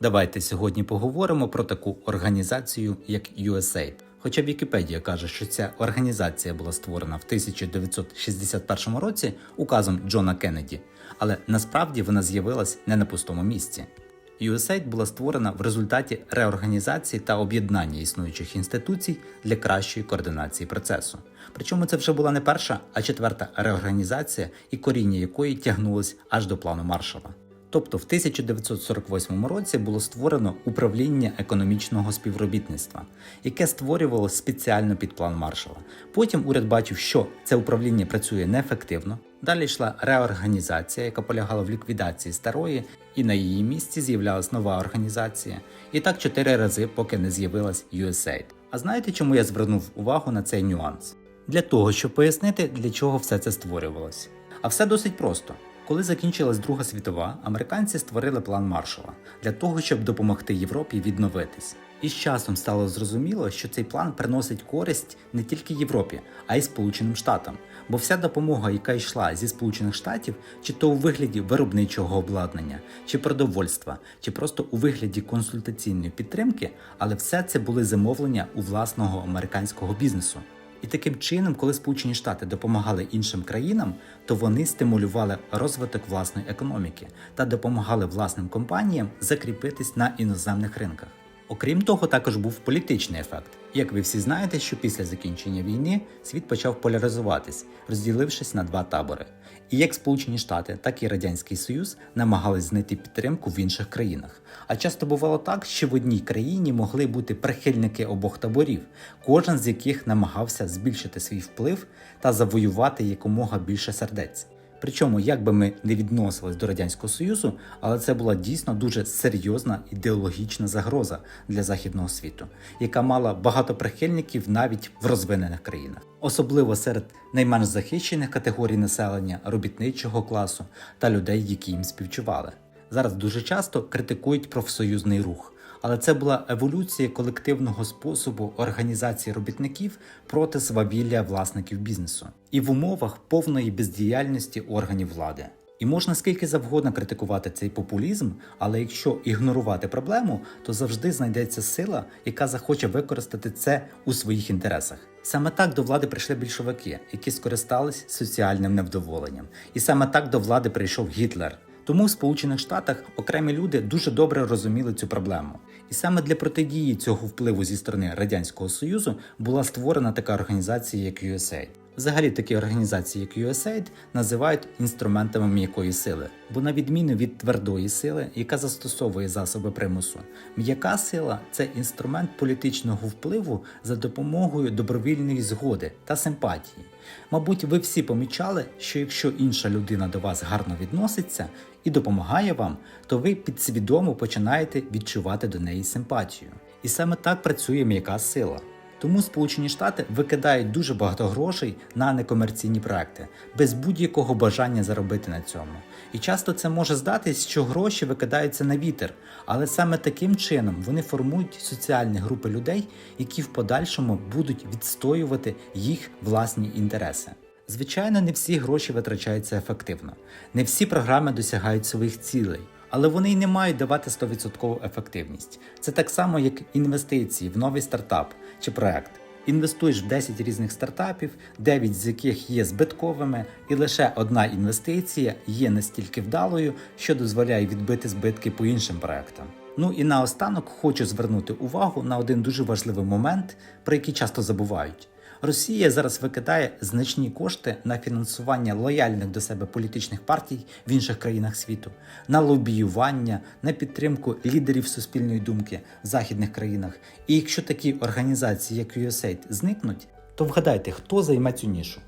Давайте сьогодні поговоримо про таку організацію, як USAID. Хоча Вікіпедія каже, що ця організація була створена в 1961 році указом Джона Кеннеді, але насправді вона з'явилась не на пустому місці. USAID була створена в результаті реорганізації та об'єднання існуючих інституцій для кращої координації процесу. Причому це вже була не перша, а четверта реорганізація, і коріння якої тягнулось аж до плану Маршала. Тобто в 1948 році було створено управління економічного співробітництва, яке створювало спеціально під план Маршала. Потім уряд бачив, що це управління працює неефективно. Далі йшла реорганізація, яка полягала в ліквідації старої, і на її місці з'являлась нова організація. І так чотири рази, поки не з'явилась USAID. А знаєте, чому я звернув увагу на цей нюанс? Для того, щоб пояснити, для чого все це створювалося. А все досить просто. Коли закінчилась Друга світова, американці створили план Маршала для того, щоб допомогти Європі відновитись. І з часом стало зрозуміло, що цей план приносить користь не тільки Європі, а й Сполученим Штатам. Бо вся допомога, яка йшла зі Сполучених Штатів, чи то у вигляді виробничого обладнання, чи продовольства, чи просто у вигляді консультаційної підтримки, але все це були замовлення у власного американського бізнесу. І таким чином, коли Сполучені Штати допомагали іншим країнам, то вони стимулювали розвиток власної економіки та допомагали власним компаніям закріпитись на іноземних ринках. Окрім того, також був політичний ефект. Як ви всі знаєте, що після закінчення війни світ почав поляризуватись, розділившись на два табори. І як Сполучені Штати, так і Радянський Союз намагались знайти підтримку в інших країнах. А часто бувало так, що в одній країні могли бути прихильники обох таборів, кожен з яких намагався збільшити свій вплив та завоювати якомога більше сердець. Причому, як би ми не відносились до радянського союзу, але це була дійсно дуже серйозна ідеологічна загроза для західного світу, яка мала багато прихильників навіть в розвинених країнах, особливо серед найменш захищених категорій населення, робітничого класу та людей, які їм співчували. Зараз дуже часто критикують профсоюзний рух. Але це була еволюція колективного способу організації робітників проти свавілля власників бізнесу і в умовах повної бездіяльності органів влади. І можна скільки завгодно критикувати цей популізм, але якщо ігнорувати проблему, то завжди знайдеться сила, яка захоче використати це у своїх інтересах. Саме так до влади прийшли більшовики, які скористались соціальним невдоволенням, і саме так до влади прийшов Гітлер. Тому в Сполучених Штатах окремі люди дуже добре розуміли цю проблему. І саме для протидії цього впливу зі сторони Радянського Союзу була створена така організація, як USAID. Взагалі такі організації, як USAID, називають інструментами м'якої сили, бо на відміну від твердої сили, яка застосовує засоби примусу, м'яка сила це інструмент політичного впливу за допомогою добровільної згоди та симпатії. Мабуть, ви всі помічали, що якщо інша людина до вас гарно відноситься і допомагає вам, то ви підсвідомо починаєте відчувати до неї симпатію. І саме так працює м'яка сила. Тому Сполучені Штати викидають дуже багато грошей на некомерційні проекти без будь-якого бажання заробити на цьому. І часто це може здатись, що гроші викидаються на вітер, але саме таким чином вони формують соціальні групи людей, які в подальшому будуть відстоювати їх власні інтереси. Звичайно, не всі гроші витрачаються ефективно, не всі програми досягають своїх цілей. Але вони й не мають давати 100% ефективність. Це так само, як інвестиції в новий стартап чи проект. Інвестуєш в 10 різних стартапів, 9 з яких є збитковими, і лише одна інвестиція є настільки вдалою, що дозволяє відбити збитки по іншим проектам. Ну і наостанок хочу звернути увагу на один дуже важливий момент, про який часто забувають. Росія зараз викидає значні кошти на фінансування лояльних до себе політичних партій в інших країнах світу, на лобіювання, на підтримку лідерів суспільної думки в західних країнах. І якщо такі організації, як USAID, зникнуть, то вгадайте, хто займе цю нішу.